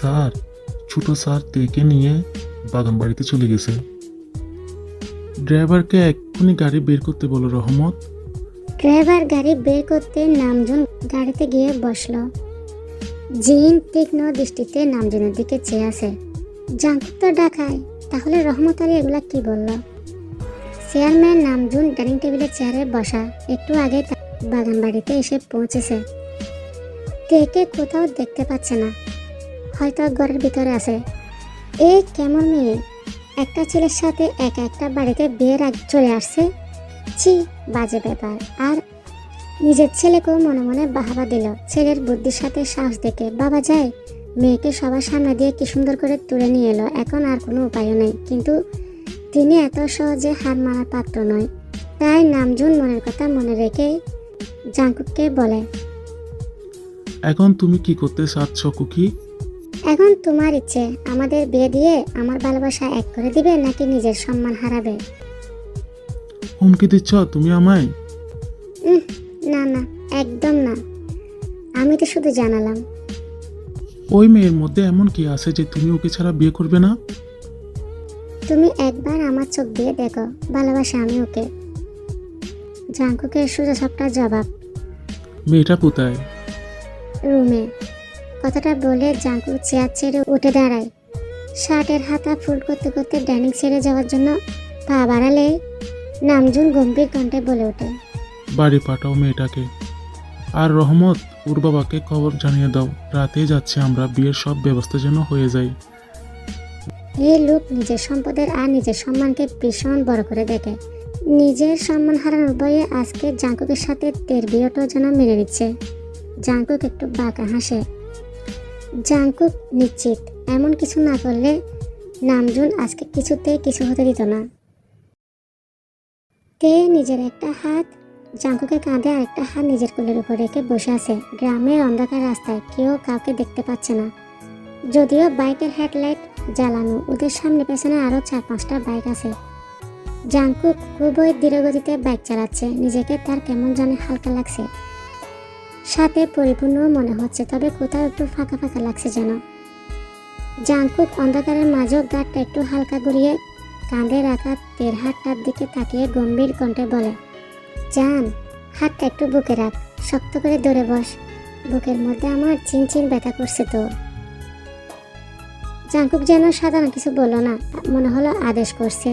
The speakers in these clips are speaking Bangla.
স্যার, ছোট স্যার তেকে নিয়ে বাগান বাড়িতে চলে গেছে। ড্রাইভারকে এক্ষুনি গাড়ি বের করতে বলো, রহমত। ড্রাইভার গাড়ি বের করতে নামজুন গাড়িতে গিয়ে বসল। জিন তীক্ষ্ণ দৃষ্টিতে নামজনের দিকে চেয়ে আছে। জাঙ্কুক তো ডাকায় তাহলে রহমত আলী এগুলা কি বলল? চেয়ারম্যান নামজুন ডাইনিং টেবিলের চেয়ারে বসা, একটু আগে বাগান বাড়িতে এসে পৌঁছেছে। কে কোথাও দেখতে পাচ্ছে না। হয়তো ঘরের ভিতরে আছে। এই কেমন মেয়ে? একটা ছেলের সাথে এক একটা বাড়িতে বিয়ের আগে চলে আসছে? ছি, বাজে ব্যাপার। আর নিজের ছেলেকেও মনে মনে বাহাবা দিল। ছেলের বুদ্ধির সাথে সাহস দেখে বাবা যায়। মেয়েকে সবার সামনে দিয়ে কি সুন্দর করে তুলে নিয়ে এলো। এখন আর কোনো উপায়ও নেই। কিন্তু তিনি এত সহজে হার মারার পাত্র নয়। তাই নামজুন মনের কথা মনে রেখে জাঙ্কুককে বলে, এখন তুমি কি করতে চাচ্ছ কুকি? এখন তোমার ইচ্ছে আমাদের বিয়ে দিয়ে আমার ভালোবাসা এক করে দিবে নাকি নিজের সম্মান হারাবে? হুমকি দিচ্ছ তুমি আমায়? না না একদম না। আমি তো শুধু জানালাম। ওই মেয়ের মধ্যে এমন কি আছে যে তুমি ওকে ছাড়া বিয়ে করবে না? তুমি একবার আমার চোখ দিয়ে দেখো ভালোবাসা আমি ওকে। জাঙ্কুকের সোজা সবটা জবাব। মেয়েটা কোথায়? রুমে। কথাটা বলে জাঙ্কু চেয়ার ছেড়ে উঠে দাঁড়ায়। শার্টের হাতা ফুল করতে করতে ডাইনিং ছেড়ে যাওয়ার জন্য পা বাড়ালে নামজুন গম্ভীর কণ্ঠে বলে ওঠে। বাড়ি পাঠাও মেয়েটাকে। আর রহমত ওর বাবাকে খবর জানিয়ে দাও। রাতে যাচ্ছে আমরা বিয়ের সব ব্যবস্থা যেন হয়ে যায়। এই লোক নিজের সম্পদের আর নিজের সম্মানকে ভীষণ বড় করে দেখে। নিজের সম্মান হারানোর ভয়ে আজকে জাঙ্কুকের সাথে তের বিয়েটাও যেন মেনে নিচ্ছে। জাঙ্কুক একটু বাঁকা হাসে। জাঙ্কুক নিশ্চিত। এমন কিছু না করলে নামজুন আজকে কিছুতেই কিছু হতে দিত না। তে নিজের একটা হাত জাঙ্কুকের কাঁধে আর একটা হাত নিজের কোলের উপর রেখে বসে আছে। গ্রামের অন্ধকার রাস্তায় কেউ কাউকে দেখতে পাচ্ছে না। যদিও বাইকের হেডলাইট জ্বালানো, ওদের সামনে পেছনে আরও চার পাঁচটা বাইক আছে। জাংকুক খুবই ধীরগতিতে বাইক চালাচ্ছে। নিজেকে তার কেমন জানে হালকা লাগছে। সাথে পরিপূর্ণ মনে হচ্ছে, তবে কোথাও একটু ফাঁকা ফাঁকা লাগছে যেন। জাংকুক অন্ধকারের মাঝেও গাড়টা একটু হালকা ঘুরিয়ে কাঁধে রাখা তের হাতটার দিকে তাকিয়ে গম্ভীর কণ্ঠে বলে, জান, হাতটা একটু বুকে রাখ, শক্ত করে ধরে বস। বুকের মধ্যে আমার চিনচিন ব্যথা করছে তো। জাঙ্কুক যেন সাধারণ কিছু বলল না, মনে হলো আদেশ করছে।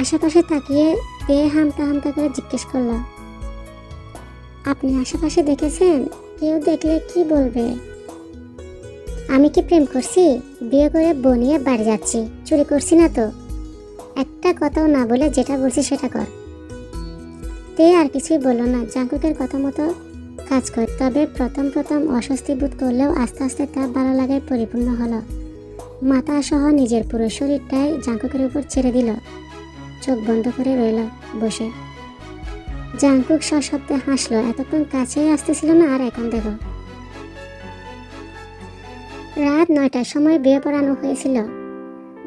আশেপাশে তাকিয়ে তে হামতা হামতা করে জিজ্ঞেস করল আপনি আশেপাশে দেখেছেন? কেউ দেখলে কি বলবে? আমি কি প্রেম করছি? বিয়ে করে বনিয়ে বাড়ি যাচ্ছি। চুরি করছি না তো? একটা কথাও না বলে যেটা বলছি সেটা কর। তে আর কিছুই বলল না। জাঙ্কুকের কথা মতো কাজ কর। তবে প্রথম প্রথম অস্বস্তি বোধ করলেও আস্তে আস্তে তা ভালো লাগায় পরিপূর্ণ হলো। মাথা সহ নিজের পুরো শরীরটাই জাঙ্কুকের উপর ছেড়ে দিল। চোখ বন্ধ করে রইল বসে। জাঙ্কুক সশব্দে হাসলো, এতক্ষণ কাছেই আসতেছিল না আর এখন দেখো। রাত নয়টার সময় বিয়ে পড়ানো হয়েছিল।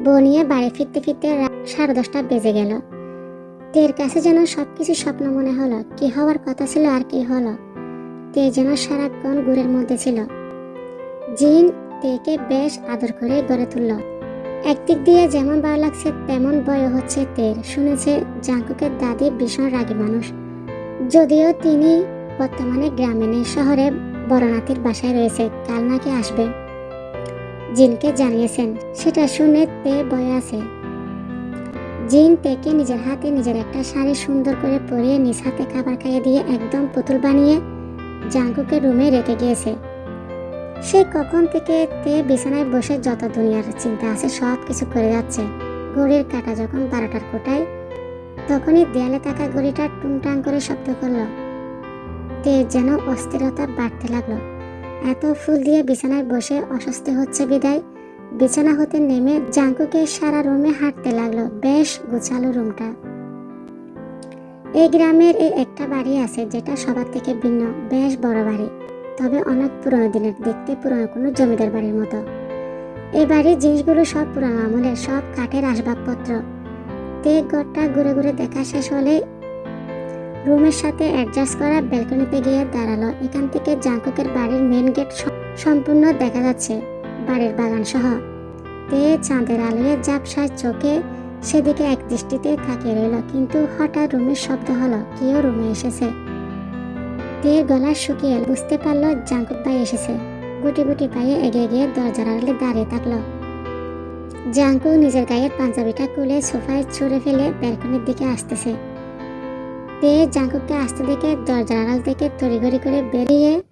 বনিয়ে বাড়ি ফিরতে ফিরতে সাড়ে দশটা বেজে গেল। তের কাছে যেন সবকিছু স্বপ্ন মনে হলো, কি হওয়ার কথা ছিল আর কি হলো। তে যেন সারাক্ষণ গুড়ের মধ্যে ছিল। জিন তেকে বেশ আদর করে গড়ে তুলল। একদিক দিয়ে যেমন ভালো লাগছে, তেমন ভয় হচ্ছে তের, শুনেছে জাঙ্কুকের দাদি ভীষণ রাগী মানুষ। যদিও তিনি বর্তমানে গ্রামে নেই শহরে বড়নাথির বাসায় রয়েছে, কাল নাকি আসবে। জিনকে জানিয়েছেন, সেটা শুনে তে ভয় আছে। জিন তেকে নিজের হাতে নিজের একটা শাড়ি সুন্দর করে পরিয়ে নিজ হাতে খাবার খাইয়ে দিয়ে একদম পুতুল বানিয়ে জাঙ্কুকে রুমে রেখে গিয়েছে। সে কখন থেকে তে বিছানায় বসে যত দুনিয়ার চিন্তা আছে সব কিছু করে যাচ্ছে। ঘড়ির কাটা যখন বারোটার কোটায় তখনই দেয়ালে থাকা ঘড়িটা টুংটাং করে শব্দ করল। তে যেন অস্থিরতা বাড়তে লাগল। এত ফুল দিয়ে বিছানায় বসে অস্বস্তি হচ্ছে বিদায়। বিছানা হতে নেমে জাঙ্কুকে সারা রুমে হাঁটতে লাগল। বেশ গোছালো রুমটা। এই গ্রামের এই একটা বাড়ি আছে যেটা সবার থেকে ভিন্ন, বেশ বড় বাড়ি। তবে অনেক পুরনো দিনের, দেখতে পুরনো কোনো জমিদার বাড়ির মতো। এই বাড়ির জিনিসগুলো সব পুরনো আমলের, সব কাঠের আসবাবপত্র। তে ঘরটা ঘুরে ঘুরে দেখা শেষ হলে রুমের সাথে অ্যাডজাস্ট করা ব্যালকনিতে গিয়ে দাঁড়াল। এখান থেকে জাঙ্কুকের বাড়ির মেন গেট সম্পূর্ণ দেখা যাচ্ছে বাড়ির বাগান সহ তে চাঁদের আলোয় জাপসার চোখে সেদিকে এক দৃষ্টিতে তাকিয়ে রইল, কিন্তু হঠাৎ রুমের শব্দ হলো কেউ রুমে এসেছে? তে গলা শুকিয়ে বুঝতে পারল জাঙ্কুক ভাই এসেছে। গুটি গুটি পায়ে এগিয়ে গিয়ে দরজার আড়ালে দাঁড়িয়ে থাকল। জাঙ্কু নিজের গায়ের পাঞ্জাবিটা খুলে সোফায় ছুঁড়ে ফেলে ব্যালকনির দিকে আসতেছে। তে জাঙ্কুককে আসতে দেখে দরজার আড়াল থেকে তড়িঘড়ি করে বেরিয়ে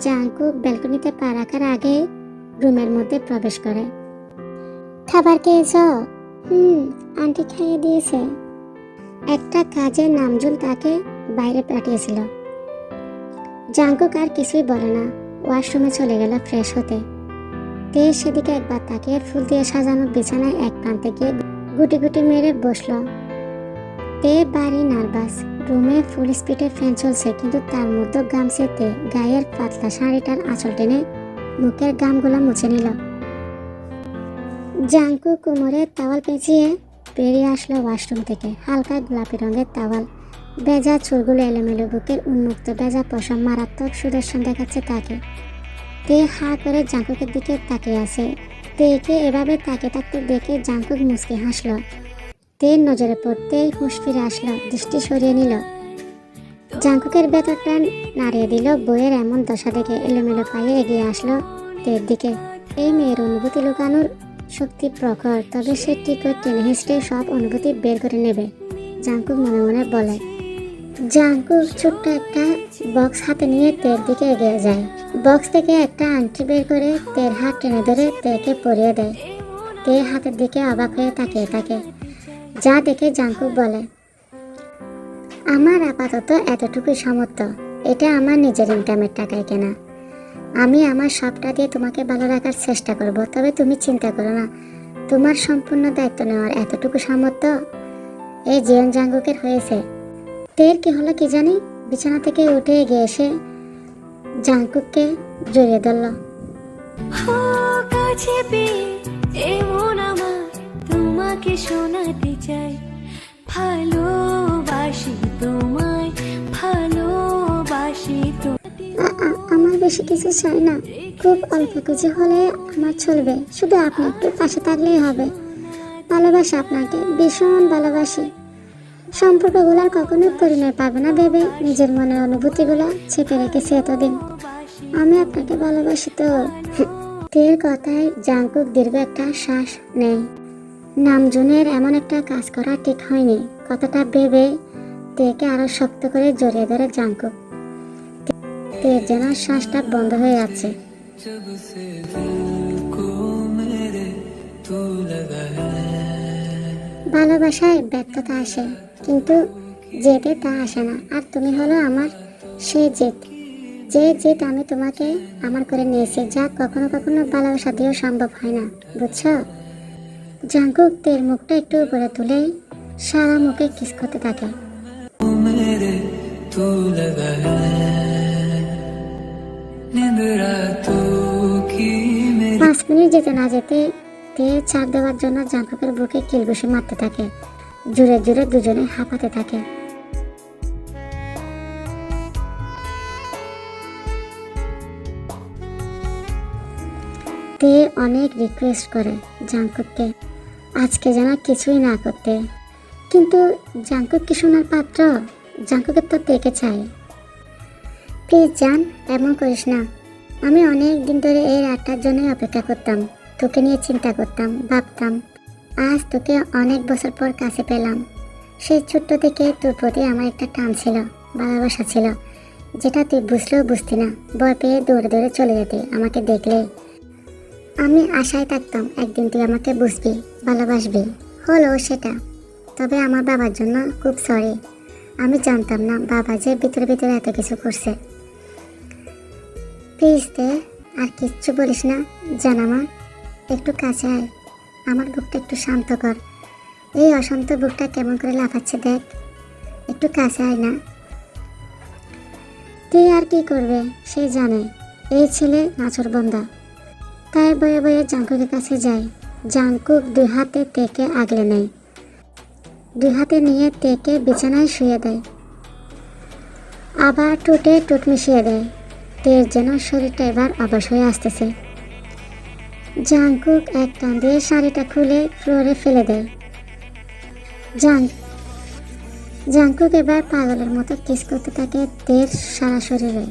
জাঙ্কুক ব্যালকনিতে পা রাখার আগে রুমের মধ্যে প্রবেশ করে। খাবার খেয়েছ? হুম, আন্টি খাইয়ে দিয়েছে। একটা কাজের নামজুল তাকে বাইরে পাঠিয়েছিল। জাঙ্কুক আর কিছুই বলে না। ওয়াশরুমে চলে গেল ফ্রেশ হতে। তে সেদিকে একবার তাকিয়ে ফুল দিয়ে সাজানো বিছানায় এক প্রান্তে গিয়ে গুটি গুটি মেরে বসল। তে বাড়ি নার্ভাস, রুমে ফুল স্পিডে ফ্যান চলছে, কিন্তু তার মধ্যে গামছেতে গায়ের পাতলা শাড়িটার আঁচল টেনে মুখের গামগুলো মুছে নিল। জাঙ্কু কোমরে তাওয়াল পেঁচিয়ে বেরিয়ে আসলো ওয়াশরুম থেকে। হালকা গোলাপি রঙের তাওয়াল বেজা চুলগুলো এলোমেলো বুকের উন্মুক্ত বেজা পশম মারাত্মক সুদর্শন দেখাচ্ছে তাকে। তে হা করে জাঙ্কুকের দিকে তাকিয়ে আছে? তেকে এভাবে তাকে থাকতে দেখে জাঙ্কুক মুচকে হাসলো। তে নজরে পড়তেই হুঁশ ফিরে আসলো, দৃষ্টি সরিয়ে নিল। জাঙ্কুকের ভেতরটা নাড়িয়ে দিল, বইয়ের এমন দশা দেখে এলোমেলো পায়ে এগিয়ে আসলো তের দিকে। এই মেয়ের অনুভূতি লুকানোর শক্তি প্রখর, তবে সে করে টেনে হিসড়ে সব অনুভূতি বের করে নেবে, জাঙ্কুক মনে মনে বলে। জাঙ্কুক ছোট্ট একটা বক্স হাতে নিয়ে তের দিকে এগিয়ে যায়। বক্স থেকে একটা আংটি বের করে তের হাত টেনে ধরে তেকে পরিয়ে দেয়। তে হাতের দিকে অবাক হয়ে তাকিয়ে থাকে। যা দেখে জাঙ্কুক বলে, আমার আপাতত এতটুকুই সামর্থ্য। এটা আমার নিজের ইনকামের টাকায় কেনা। আমি আমার সবটা দিয়ে তোমাকে ভালো রাখার চেষ্টা করব, তবে তুমি চিন্তা করো না। তোমার সম্পূর্ণ দায়িত্ব নেওয়ার এতটুকু সামর্থ্য? এই জীবন জাঙ্গুকের হয়েছে। তের কি হলো কি জানি? বিছানা থেকে উঠে এগিয়ে এসে জাঙ্কুককে জড়িয়ে ধরল। কাছে পেয়ে এমন আমার তোমাকে শোনাতে চাই। ভালোবাসি তোমায় ভালোবাসি আমার বেশি কিছু চাই না। খুব অল্প কিছু হলে আমার চলবে। শুধু আপনি একটু পাশে থাকলেই হবে। ভালোবাসি আপনাকে ভীষণ ভালোবাসি। সম্পর্কগুলো আর কখনো পরিণয় পাবে না ভেবে নিজের মনের অনুভূতিগুলো চেপে রেখেছি এতদিন। আমি আপনাকে ভালোবাসি তো। তের কথায় জাঙ্কুক দীর্ঘ একটা শ্বাস নেয়। নামজনের এমন একটা কাজ করা ঠিক হয়নি। কথাটা ভেবে তেকে আরও শক্ত করে জড়িয়ে ধরে জাঙ্কুক তের যেন শ্বাসটা বন্ধ হয়ে যাচ্ছে ভালোবাসায় ব্যর্থতা আসে, কিন্তু জেদে তা আসে না। আর তুমি হলো আমার সেই জেদ। যে জেদ আমি তোমাকে আমার করে নিয়েছি, যা কখনো কখনো ভালোবাসা দিয়েও সম্ভব হয় না, বুঝছ? জাঙ্গুকদের মুখটা একটু উপরে তুলে সারা মুখে কিস করতে থাকে। পাঁচ মিনিট যেতে না যেতে তে ছাড় দেওয়ার জন্য জাঙ্কুকের বুকে কিলঘুষি মারতে থাকে। জুড়ে জুড়ে দুজনে হাঁপাতে থাকে। তে অনেক রিকোয়েস্ট করে জাঙ্কুককে আজকে যেন কিছুই না করতে। কিন্তু জাঙ্কুক কি শোনার পাত্র? জাঙ্কুকের তো তেকে চাই। প্লিজ জান, এমন করিস না। আমি অনেক দিন ধরে এই রাতটার জন্যই অপেক্ষা করতাম। তোকে নিয়ে চিন্তা করতাম, ভাবতাম, আজ তোকে অনেক বছর পর কাছে পেলাম। সেই ছোট্ট থেকে তোর প্রতি আমার একটা টান ছিল, ভালোবাসা ছিল, যেটা তুই বুঝলেও বুঝতি না। ভয় পেয়ে দৌড়ে দৌড়ে চলে যেতে, আমাকে দেখলেই আমি আশায় থাকতাম, একদিন তুই আমাকে বুঝবি, ভালোবাসবি। হলো সেটা। তবে আমার বাবার জন্য খুব সরি আমি জানতাম না বাবা যে ভিতরে ভিতরে এত কিছু করছে। প্লিজ দে, আর কিচ্ছু বলিস না জানামা একটু কাছে আয়। আমার বুকটা একটু শান্ত কর। এই অশান্ত বুকটা কেমন করে লাফাচ্ছে দেখ। একটু কাছে আয় না। তুই আর কি করবে, সে জানে। এই ছেলে নাচর বন্ধা তাই বয়ে বয়ে জাঙ্কুকের কাছে যায়। জাঙ্কুক দুই হাতে তেকে আগলে নেয়। দুই হাতে নিয়ে তেকে বিছানায় শুয়ে দেয়। আবার টুটে টুট মিশিয়ে দেয়। তের যেন শরীরটা এবার অবশ হয়ে আসতেছে। জাংকুক এক টান দিয়ে শাড়িটা খুলে ফ্লোরে ফেলে দেয়। জাং জাংকুক এবার পাগলের মতো কিস করতে থাকে তের সারা শরীরে।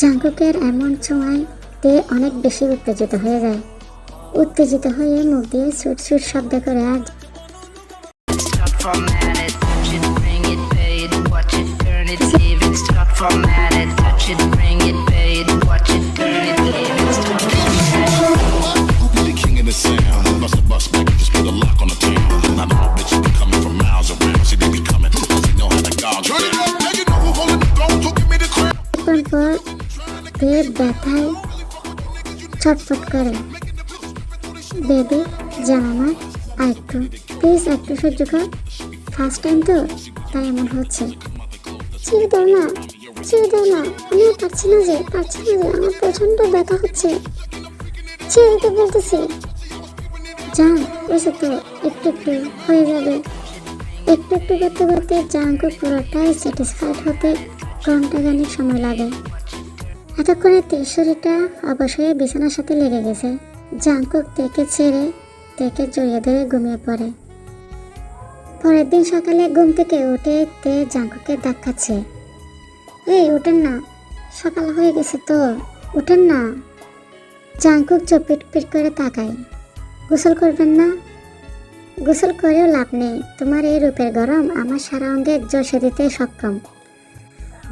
জাংকুকের এমন ছোঁয়ায় তে অনেক বেশি উত্তেজিত হয়ে যায়। উত্তেজিত হয়ে মুখ দিয়ে সুট সুট শব্দ করে আর it. Start formatted, touch it, bring it, pay it, watch it, turn it, leave it. Start formatted. the king of the sound. Bust a bus back and just put a lock on the town. Now the bitch be coming from miles around. See, they be coming, cause they know how to gouge. Turn it up, make it know who holding the throne. So give me the crown. কিছুক্ষণ পর তে ব্যথায় ছটফট করে বেবি জামামা আর একটু প্লিজ একটু সহ্য কর ফার্স্ট টাইম তো তাই এমন হচ্ছে ছেড়ে দাও না ছেড়ে দাও না। আমি আর পারছি না যে, পারছি না যে, আমার প্রচণ্ড ব্যথা হচ্ছে। ছেড়ে বলতেছি। যান ওইসে তো, একটু একটু হয়ে যাবে। একটু একটু করতে করতে জাঙ্কু পুরোটাই স্যাটিসফাইড হতে ঘণ্টা খানিক সময় লাগে। এতক্ষণে শরীরটা অবশ্যই বিছানার সাথে লেগে গেছে। জাঙ্কুক তেকে ছেড়ে, তেকে জড়িয়ে ধরে ঘুমিয়ে পড়ে। পরের দিন সকালে ঘুম থেকে উঠে তে জাঙ্কুকে ধাক্কাচ্ছে এই, উঠেন না। সকাল হয়ে গেছে তো। উঠেন না। জাঙ্কুক চপিট পিট করে তাকায়। গোসল করবেন না? গোসল করেও লাভ নেই। তোমার এই রূপের গরম আমার সারা অঙ্গে জসে দিতে সক্ষম।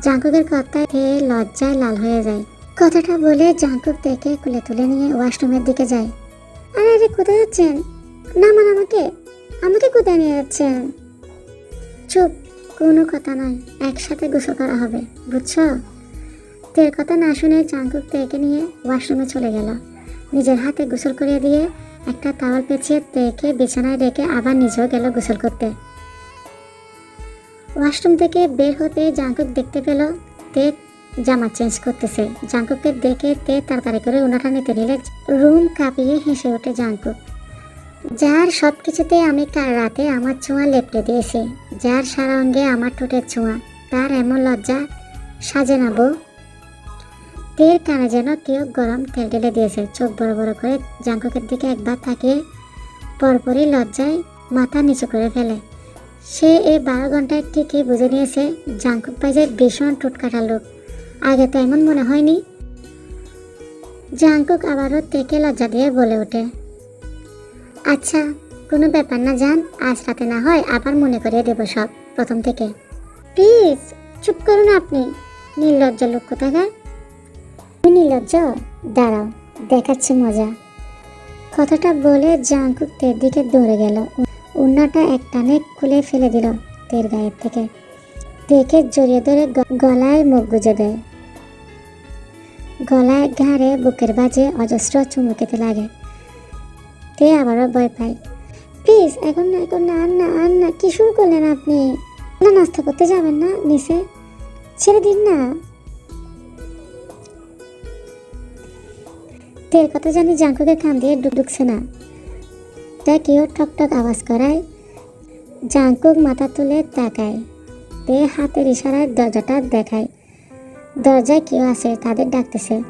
জাঙ্কুকের কথায় খেয়ে লজ্জায় লাল হয়ে যায়। কথাটা বলে জাঙ্কুক থেকে কুলে তুলে নিয়ে ওয়াশরুমের দিকে যায়। আরে আরে, কোথায় যাচ্ছেন? নামান আমাকে। আমাকে কোথায় নিয়ে যাচ্ছেন? চুপ। কোনো কথা নয় একসাথে গোসল করা হবে, বুঝছ? তের কথা না শুনে জাঙ্কুক তেকে নিয়ে ওয়াশরুমে চলে গেল। নিজের হাতে গোসল করিয়ে দিয়ে একটা তাওয়াল পেঁচিয়ে তেকে বিছানায় রেখে আবার নিজেও গেল গোসল করতে। ওয়াশরুম থেকে বের হতে জাঙ্কুক দেখতে পেল, তে জামা চেঞ্জ করতেছে। জাঙ্কুককে দেখে তে তাড়াতাড়ি করে উনাটা নিতে নিলে, রুম কাঁপিয়ে হেসে ওঠে জাঙ্কুক। যার সব কিছুতে আমি কাল রাতে আমার ছোঁয়া লেপটে দিয়েছি, যার সারা অঙ্গে আমার ঠোঁটের ছোঁয়া, তার এমন লজ্জা। সাজে না বউ, তের কানে যেন কেউ গরম তেল ঢেলে দিয়েছে, চোখ বড় বড় করে জাঙ্কুকের দিকে একবার তাকিয়ে পরপরই লজ্জায় মাথা নিচু করে ফেলে। সে এই বারো ঘন্টায় ঠিকই বুঝে নিয়েছে জাঙ্কুক বাজের ভীষণ টুটকাটা লোক। আগে তো এমন মনে হয়নি। জাঙ্কুক আবারও তেকে লজ্জা দিয়ে বলে ওঠে। আচ্ছা কোনো ব্যাপার না যান আজ রাতে না হয় আবার মনে করিয়ে দেবো সব, প্রথম থেকে। প্লিজ, চুপ করুন আপনি। নির্লজ্জ লোক কোথাকার নির্লজ্জ? দাঁড়াও, দেখাচ্ছি মজা। কথাটা বলে জাঙ্কুক তের দিকে দৌড়ে গেল। উন্নাটা এক টানে খুলে ফেলে দিল তের গায়ের থেকে। দেখে জড়িয়ে ধরে গলায় মুখ গুজে দেয়। গলায় ঘাড়ে বুকের বাজে অজস্র চুমু খেতে লাগে। তে আবারও ভয় পাই প্লিজ, এখন না এখন না আর না আর না কি শুরু করলেন আপনি? না, নাস্তা করতে যাবেন না, নিচে। ছেড়ে দিন না। তের কথা জানি জাঙ্কুকে কান দিয়ে ঢুকছে না। তা কেউ ঠক আওয়াজ করায়। জাঙ্কুক মাথা তুলে তাকায়। তে হাতের ইশারায় দরজাটা দেখায়। দরজায় কেউ আছে, তাদের ডাকতেছে।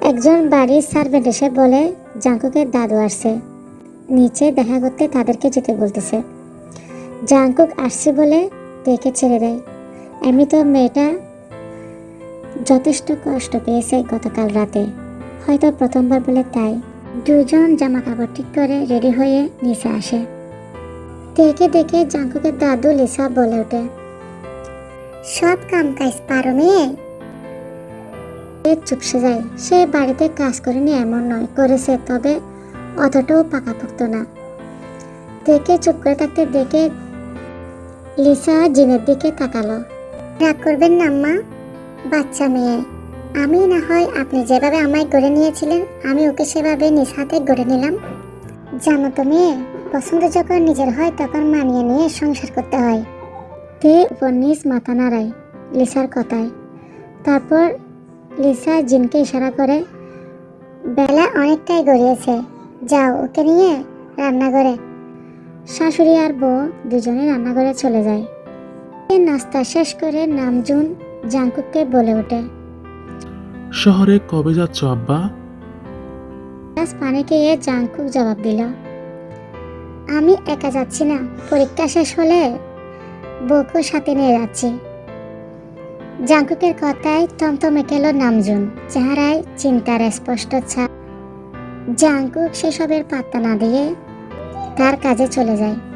একজন বাড়ির সার্ভেন্ট এসে বলে জাঙ্কুকের দাদু আসছে। নিচে দেখা করতে তাদেরকে যেতে বলতেছে। জাঙ্কুক আসছে বলে তেকে ছেড়ে দেয়। এমনি তো মেয়েটা যথেষ্ট কষ্ট পেয়েছে গতকাল রাতে। হয়তো প্রথমবার বলে তাই। দুজন জামা কাপড় ঠিক করে রেডি হয়ে নিচে আসে। দেখে দেখে জাঙ্কুকের দাদু লিসা বলে ওঠে, সব কাম কাজ পারো মেয়ে? চুপসে যায়। সে বাড়িতে কাজ করেনি এমন নয়, করেছে, তবে অতটাও পাকাপোক্ত না। দেখে চুপ করে থাকতে দেখে লিসা জিনের দিকে তাকালো। রাগ করবেন না, আম্মা। বাচ্চা মেয়ে। আমি না হয় আপনি যেভাবে আমায় গড়ে নিয়েছিলেন, আমি ওকে সেভাবে নিজ হাতে গড়ে নিলাম। জানো তো মেয়ে, পছন্দ যখন নিজের হয়, তখন মানিয়ে নিয়ে সংসার করতে হয়। তে উপর নিজ মাথা নাড়ায় লিসার কথায়। তারপর লিসা জিনকে ইশারা করে বেলা অনেকটাই গড়িয়েছে যাও ওকে নিয়ে রান্নাঘরে। শাশুড়ি আর বউ দুজনে রান্নাঘরে চলে যায়। নাস্তা শেষ করে নামজুন জাংকুককে বলে ওঠে শহরে কবে যাচ্ছ আব্বা? গ্লাস পানি খেয়ে জাংকুক জবাব দিল আমি একা যাচ্ছি না পরীক্ষা শেষ হলে বউকেও সাথে নিয়ে যাচ্ছি। জাংকুকের কথায় থমথমে গেল নামজুন চেহারায় চিন্তার স্পষ্ট ছাপ জাঙ্কুক সেসবের পাত্তা না দিয়ে তার কাজে চলে যায়।